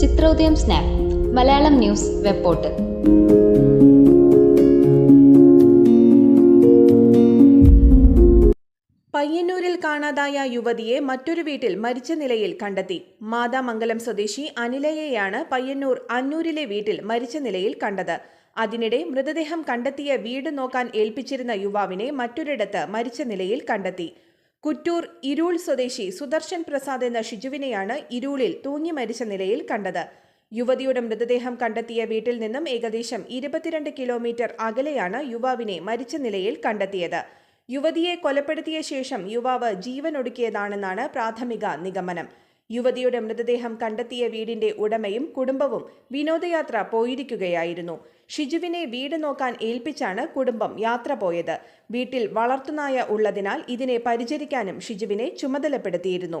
Chithrodayam snap Malayalam news web portal പയ്യന്നൂരിൽ കാണാതായ യുവതിയെ മറ്റൊരു വീട്ടിൽ മരിച്ച നിലയിൽ കണ്ടെത്തി. മാതാമംഗലം സ്വദേശി അനിലയെയാണ് പയ്യന്നൂർ അന്നൂരിലെ വീട്ടിൽ മരിച്ച നിലയിൽ കണ്ടത്. അതിനിടെ മൃതദേഹം കണ്ടെത്തിയ വീട് നോക്കാൻ ഏൽപ്പിച്ചിരുന്ന യുവാവിനെ മറ്റൊരിടത്ത് മരിച്ച നിലയിൽ കണ്ടെത്തി. കുറ്റൂർ ഇരുൾ സ്വദേശി സുദർശൻ പ്രസാദ് എന്ന ഷിജുവിനെയാണ് ഇരുളിൽ തൂങ്ങി മരിച്ച നിലയിൽ കണ്ടത്. യുവതിയുടെ മൃതദേഹം കണ്ടെത്തിയ വീട്ടിൽ നിന്നും ഏകദേശം ഇരുപത്തിരണ്ട് കിലോമീറ്റർ അകലെയാണ് യുവാവിനെ മരിച്ച നിലയിൽ കണ്ടെത്തിയത്. യുവതിയെ കൊലപ്പെടുത്തിയ ശേഷം യുവാവ് ജീവനൊടുക്കിയതാണെന്നാണ് പ്രാഥമിക നിഗമനം. യുവതിയുടെ മൃതദേഹം കണ്ടെത്തിയ വീടിന്റെ ഉടമയും കുടുംബവും വിനോദയാത്ര പോയിരിക്കുകയായിരുന്നു. ഷിജുവിനെ വീട് നോക്കാൻ ഏൽപ്പിച്ചാണ് കുടുംബം യാത്ര പോയത്. വീട്ടിൽ വളർത്തുനായ ഉള്ളതിനാൽ ഇതിനെ പരിചരിക്കാനും ഷിജുവിനെ ചുമതലപ്പെടുത്തിയിരുന്നു.